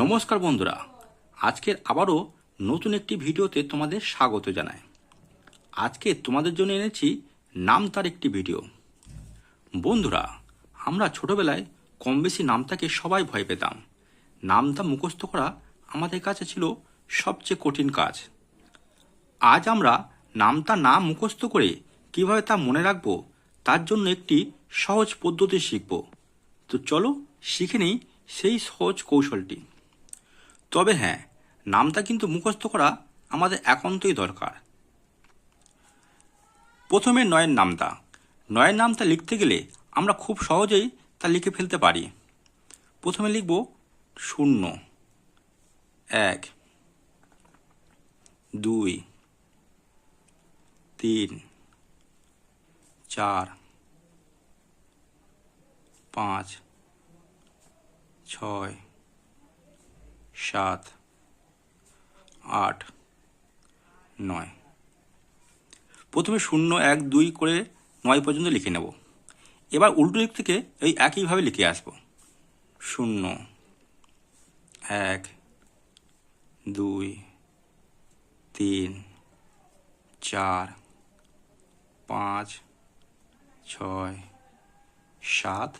নমস্কার বন্ধুরা। আজকের আবারও নতুন একটি ভিডিওতে তোমাদের স্বাগত জানাই। আজকে তোমাদের জন্য এনেছি নাম তার একটি ভিডিও। বন্ধুরা, আমরা ছোটবেলায় কম বেশি নামটাকে সবাই ভয় পেতাম। নামটা মুখস্থ করা আমাদের কাছে ছিল সবচেয়ে কঠিন কাজ। আজ আমরা নামটা না মুখস্থ করে কীভাবে তা মনে রাখব, তার জন্য একটি সহজ পদ্ধতি শিখব। তো চলো শিখে নেই সেই সহজ কৌশলটি। তবে হ্যাঁ নামটা কিন্তু মুখস্থ করা আমাদের একান্তই দরকার। প্রথমে নয়ের নামটা। নয়ের নামটা লিখতে গেলে আমরা খুব সহজেই তা লিখে ফেলতে পারি। প্রথমে লিখব শূন্য। এক, দুই, তিন, চার, পাঁচ, ছয় সাত, আট, নয়। প্রথমে শূন্য, এক, দুই করে নয় পর্যন্ত লিখে নেব। এবার উল্টো দিক থেকে এই একইভাবে লিখে আসব। শূন্য, এক, দুই, তিন, চার, পাঁচ, ছয়, সাত,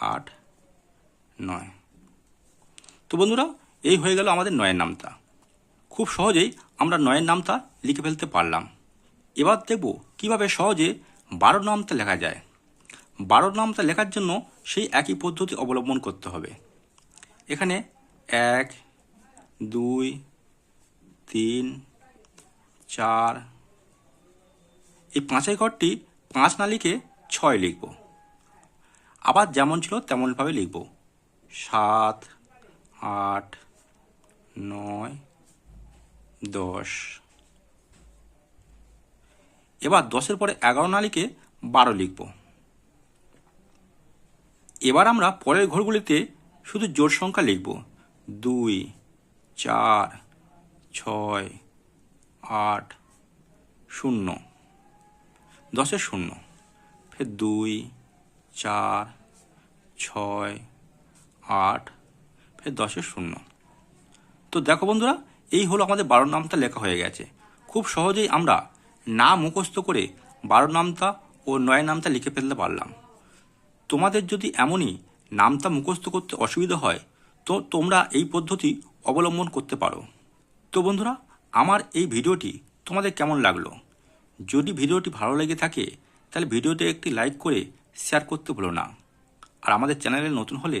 আট, নয়। তো বন্ধুরা, এই হয়ে গেল আমাদের নয়ের নামটা খুব সহজেই আমরা নয়ের নামটা লিখে ফেলতে পারলাম। এবার দেখব কীভাবে সহজে বারো নামতা লেখা যায়। বারো নামতা লেখার জন্য সেই একই পদ্ধতি অবলম্বন করতে হবে। এখানে এক, দুই, তিন, চার, এই পাঁচের ঘরটি পাঁচ না লিখে ছয় লিখব। আবার যেমন ছিল তেমনভাবে লিখব। সাত আট, নয়, দশ। এবার দশের পরে এগারো না লিখে বারো লিখব। এবার আমরা পরের ঘরগুলিতে শুধু জোর সংখ্যা লিখব। দুই, চার, ছয়, আট, শূন্য। দশের শূন্য। ফের দুই, চার, ছয়, আট দশের শূন্য। তো দেখো বন্ধুরা, এই হলো আমাদের বারো নামটা লেখা হয়ে গেছে। খুব সহজেই আমরা না মুখস্থ করে বারো নামটা ও নয় নামটা লিখে ফেলতে পারলাম। তোমাদের যদি এমনই নামটা মুখস্থ করতে অসুবিধা হয়, তো তোমরা এই পদ্ধতি অবলম্বন করতে পারো। তো বন্ধুরা, আমার এই ভিডিওটি তোমাদের কেমন লাগল? যদি ভিডিওটি ভালো লেগে থাকে, তাহলে ভিডিওতে একটি লাইক করে শেয়ার করতে ভুলো না। আর আমাদের চ্যানেলে নতুন হলে